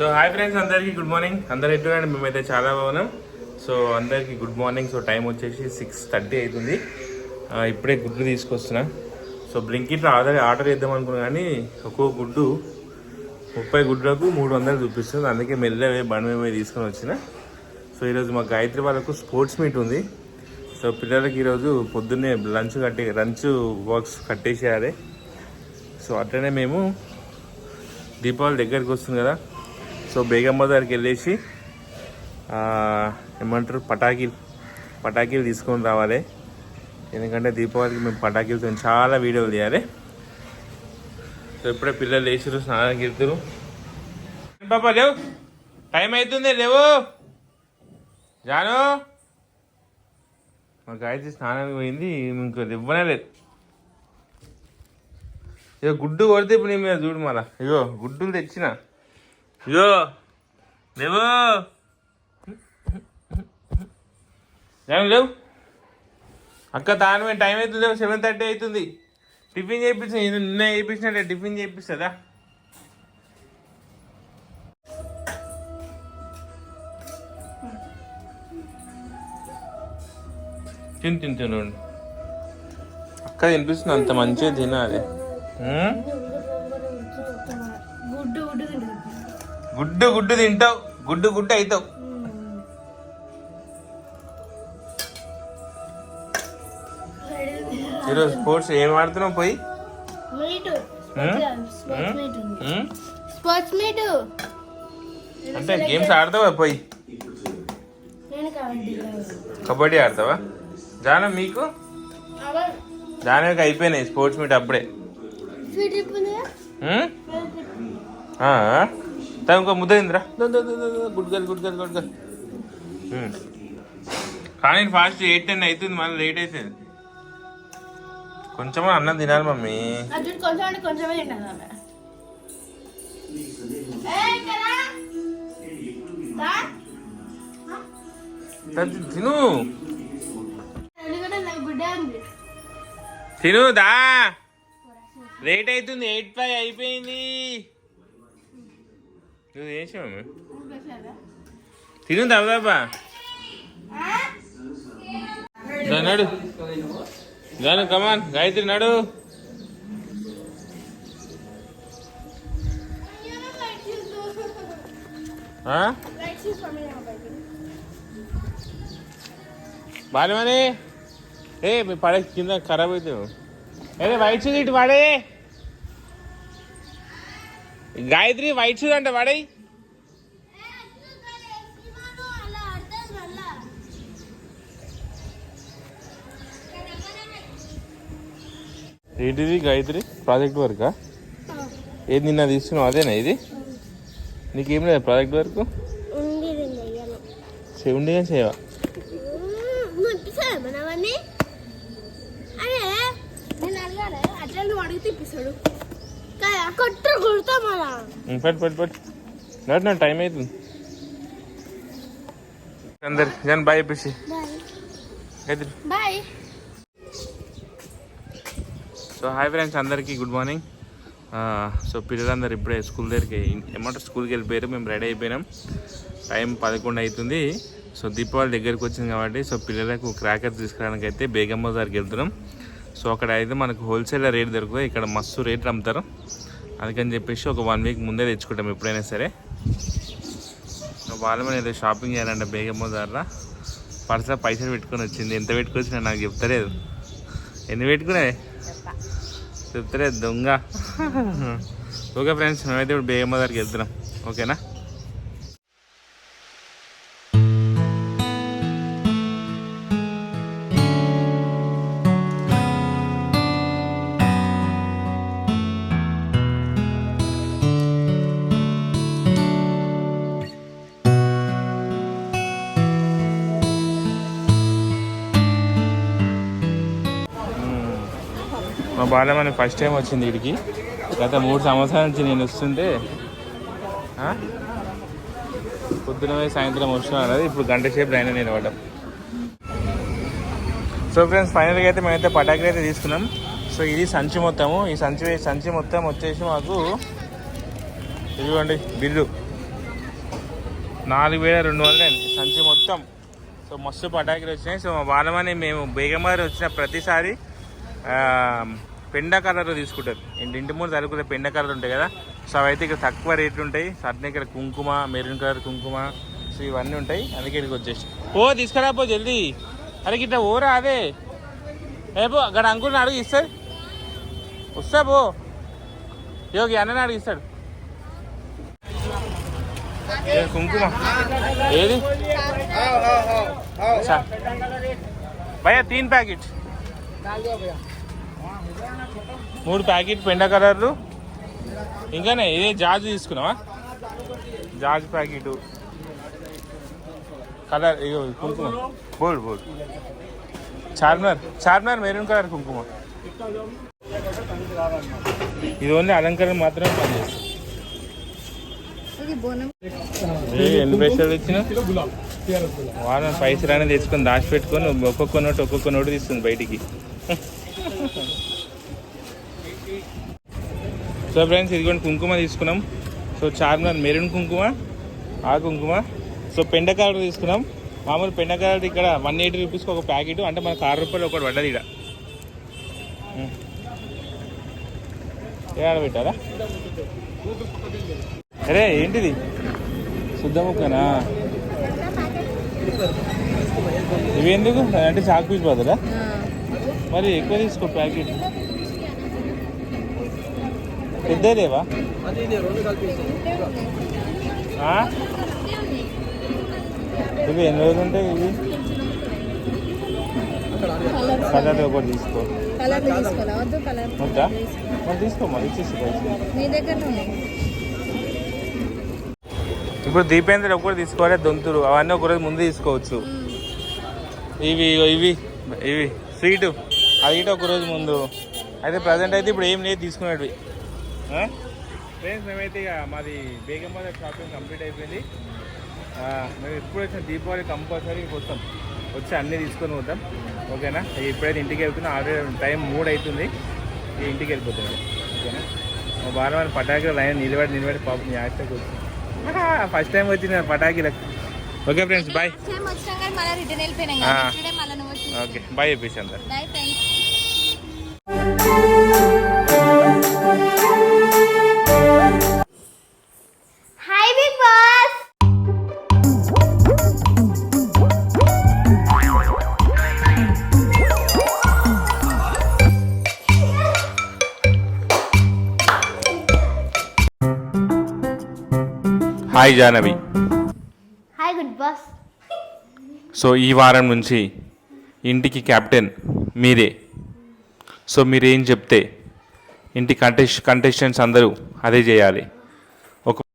So hi friends అందరికీ good morning అందరు ఎట్లున్నాండి మేమైతే చాలా బాగున్నాం. సో అందరికీ గుడ్ మార్నింగ్ సో టైం వచ్చేసి సిక్స్ థర్టీ అవుతుంది ఇప్పుడే గుడ్లు తీసుకొస్తున్నా. సో బ్లింకిట్లో ఆర్డర్ ఆర్డర్ చేద్దాం అనుకున్నా కానీ ఒక్కో గుడ్డు ముప్పై గుడ్లకు మూడు వందలు చూపిస్తుంది. అందుకే మెల్లవే బండి మీద తీసుకొని వచ్చిన. సో ఈరోజు మా గాయత్రి వాళ్ళకు స్పోర్ట్స్ మీట్ ఉంది. సో పిల్లలకి ఈరోజు పొద్దున్నే లంచ్ కట్టి లంచ్ బాక్స్ కట్టేసేయాలి. సో అట్లనే మేము దీపావళి దగ్గరికి వస్తుంది కదా. సో బేగమ్మ దగ్గరికి వెళ్ళేసి ఏమంటారు పటాకీలు పటాకీలు తీసుకొని రావాలి. ఎందుకంటే దీపావళికి మేము పటాకీలతో చాలా వీడియోలు తీయాలి. సో ఇప్పుడే పిల్లలు లేచిరు స్నానానికి వెళ్తారు పాపా లేవు. టైం అవుతుంది లేవు. జాను. మా గాయత్రి స్నానానికి పోయింది ఇంకో ఇవ్వనే లేదు. ఇగో గుడ్డు కొడితే ఇప్పుడు నేను మీద చూడు మళ్ళా. ఇగో గుడ్డులు తెచ్చినా. ఇగో లేవు. ఏం లేవు? అక్క దాని మీద టైం అవుతుంది సెవెన్ థర్టీ అవుతుంది. టిఫిన్ చేయించిన ఇది నిన్న చేయించినట్టే టిఫిన్ చేయిస్తుందా తిని తిని తినండి అక్క తినిపిస్తుంది అంత మంచిగా తినాలి. గుడ్డు గుడ్డు తింటావు గుడ్డు గుడ్డు అవుతావు ఈరోజు స్పోర్ట్స్ ఏం ఆడుతున్నావు పోయి? స్పోర్ట్స్ మీట్ అంటే గేమ్స్ ఆడతావా పోయి? కబడ్డీ ఆడతావా? జాన మీకు? జానకి అయిపోయినాయి స్పోర్ట్స్ మీట్ అప్పుడే. తా ఇంకో ముద్ద తిందిరా good girl good girl good girl ఉం. కానీ ఫాస్ట్ ఎయిట్ టెన్ అవుతుంది మళ్ళీ లేట్ అవుతుంది కొంచెం అన్నం తినాలి మమ్మీ. తిను. తిను దా. లేట్ అవుతుంది ఎయిట్ ఫైవ్ అయిపోయింది. నువ్వు చేసావు తిను దాదాపా నడు జాను కమాన్ గాయత్రి నడు? బాలమని ఏ మీ పడే కింద ఖరాబ్ అవుతావు ఏ వైట్ షూస్ ఇటు పడే గాయత్రి వైట్ షూస్ అంటే పడే ఏంటిది గాయత్రి? ప్రాజెక్ట్ వర్కా ఏది నిన్న తీసుకున్నావు? అదేనా ఇది? నీకేం లేదు ప్రాజెక్ట్ వర్క్ చెవుండి కానీ చేయవా అడిగితే ఇప్పిస్తాడు కొట్టు కొడతా మన ఉమ్, పట్టు పట్టు పట్టు. నడు నడు టైం అవుతుంది అందరు Jan bye bye. So hi friends అందరికీ గుడ్ మార్నింగ్. సో పిల్లలందరూ ఇప్పుడే స్కూల్ దగ్గరికి ఏమంటారు స్కూల్కి వెళ్ళిపోయారు మేము రెడీ అయిపోయినాం. టైం పదకొండు అవుతుంది. సో దీపావళి దగ్గరికి వచ్చింది కాబట్టి సో పిల్లలకు క్రాకర్స్ తీసుకురావడానికి అయితే బేగం బజార్కి వెళ్తున్నాం. సో అక్కడ అయితే మనకు హోల్సేల్ రేట్ దొరుకుతుంది ఇక్కడ మస్తు రేట్లు అమ్ముతారు. అందుకని చెప్పేసి ఒక వన్ వీక్ ముందే తెచ్చుకుంటాం ఎప్పుడైనా సరే. సో వాళ్ళ మీద ఏదో షాపింగ్ చేయాలంటే బేగం బజార్లో పర్సలో పైసలు పెట్టుకొని వచ్చింది. ఎంత పెట్టుకొచ్చినా నాకు చెప్తలేదు. ఎన్ని పెట్టుకునే చెప్తారే దొంగ. ఓకే ఫ్రెండ్స్ మేమైతే ఇప్పుడు బేగమ్మ దగ్గరికి వెళ్తున్నాం. ఓకేనా? మా బాలమని ఫస్ట్ టైం వచ్చింది వీడికి గత మూడు సంవత్సరాల నుంచి నేను వస్తుంటే పొద్దున సాయంత్రం వస్తున్నాను అన్నది. ఇప్పుడు గంట సేపు లైన్ ఇవ్వడం సో ఫ్రెండ్స్ ఫైనల్గా అయితే మేమైతే పటాకులు అయితే తీసుకున్నాం. సో ఇది సంచి మొత్తము. ఈ సంచి సంచి మొత్తం వచ్చేసి మాకు ఇదిగోండి బిల్లు. నాలుగు వేల రెండు వందలు అండి సంచి మొత్తం. సో మస్తు పటాకులు వచ్చినాయి. సో మా బాలమని మేము బేగమారి వచ్చిన ప్రతిసారి పెండ కలర్లో తీసుకుంటారు. ఇంటి ఇంటి ముందు తలుపుకునే పెండ కలర్ ఉంటాయి కదా. సో అయితే ఇక్కడ తక్కువ రేట్లు ఉంటాయి. అట్నే ఇక్కడ కుంకుమ మెరూన్ కలర్ కుంకుమ సో ఇవన్నీ ఉంటాయి. అందుకే ఇక్కడికి వచ్చేసి. ఓ తీసుకురా పో జల్దీ. అరే ఇట్లా ఓరా అదే. రేపు అక్కడ అంకుల్ని అడుగు ఇస్తారు వస్తా పో. యోగి అన్నని అడుగు ఇస్తాడు. కుంకుమ. ఏది? భయ్యా తీన్ ప్యాకెట్. మూడు ప్యాకెట్ పెండ కలర్లు. ఇంకానే ఇదే జాజు తీసుకున్నావా? జాజు ప్యాకెట్. కలర్ ఇగో కుంకుమ. Bold bold. Charminar Charminar maroon colour కుంకుమ. ఇది ఓన్లీ అలంకరణ మాత్రమే పనిచేస్తుంది. ఇది బోనం. ఏ, ఎన్ని పైసలు ఇచ్చిన వారం పైసలు అనేది తెచ్చుకొని దాచిపెట్టుకొని ఒక్కొక్క నోటు ఒక్కొక్క నోటు తీస్తుంది బయటికి. సో ఫ్రెండ్స్ ఇదిగోండి కుంకుమ తీసుకున్నాం. సో చార్మినార్ మెరూన్ కుంకుమ ఆ కుంకుమ. సో పెండ కలర్ తీసుకున్నాం. మామూలు పెండ కలర్ ఇక్కడ వన్ ఎయిటీ రూపీస్కి ఒక ప్యాకెట్ అంటే మనకు ఆరు రూపాయలు ఒకటి పడ్డది ఇక్కడ. ఏడ పెట్టారా అరే ఏంటిది? శుద్ధముక్కనా ఇవి ఎందుకు అంటే చాక్ పీస్ బదులా? మరి ఎక్కువ తీసుకో ప్యాకెట్. పెద్దదేవా? ఆ? ఇవి ఎన్ని రోజులు ఉంటాయి ఇవి? కలర్ ఒకటి తీసుకో. వద్దు మరి తీసుకో. మరి ఇచ్చేసి ఇప్పుడు దీపేంద్ర ఒకటి తీసుకోవాలి దొంతులు అవన్నీ ఒక రోజు ముందు తీసుకోవచ్చు. ఇవి ఇవి. ఇవి. స్వీట్. అది ఇటు ఒక రోజు ముందు. అయితే ప్రజెంట్ అయితే ఇప్పుడు ఏం లేదు తీసుకునేటివి. ఫ్రెండ్స్ మేమైతే ఇక మాది బేగంబాద్ షాపింగ్ కంప్లీట్ అయిపోయింది. ఆ, మేము ఎప్పుడు వచ్చిన దీపావళి కంపల్సరీ వస్తాం. వచ్చి అన్నీ తీసుకొని పోతాం. ఓకేనా? ఇప్పుడైతే ఇంటికి వెళ్తున్నా ఆల్రెడీ టైం మూడు అవుతుంది. ఇక ఇంటికి వెళ్ళిపోతాం. ఇక. ఓకేనా? మా బాలవారి పటాకులు లైన్ నిలబడి నిలబడి పాపం యాక్టర్కి వచ్చింది ఫస్ట్ టైం వచ్చిన పటాకీలకు okay friends bye okay bye చెప్పేసి అందరు. Hi Jahnavi. Hi good boss. So ఈ వారం నుంచి ఇంటికి కెప్టెన్ మీరే. సో మీరు చెప్తే ఇంటి కంటెస్ట్ కంటెస్టెంట్స్ అందరూ అదే చేయాలి.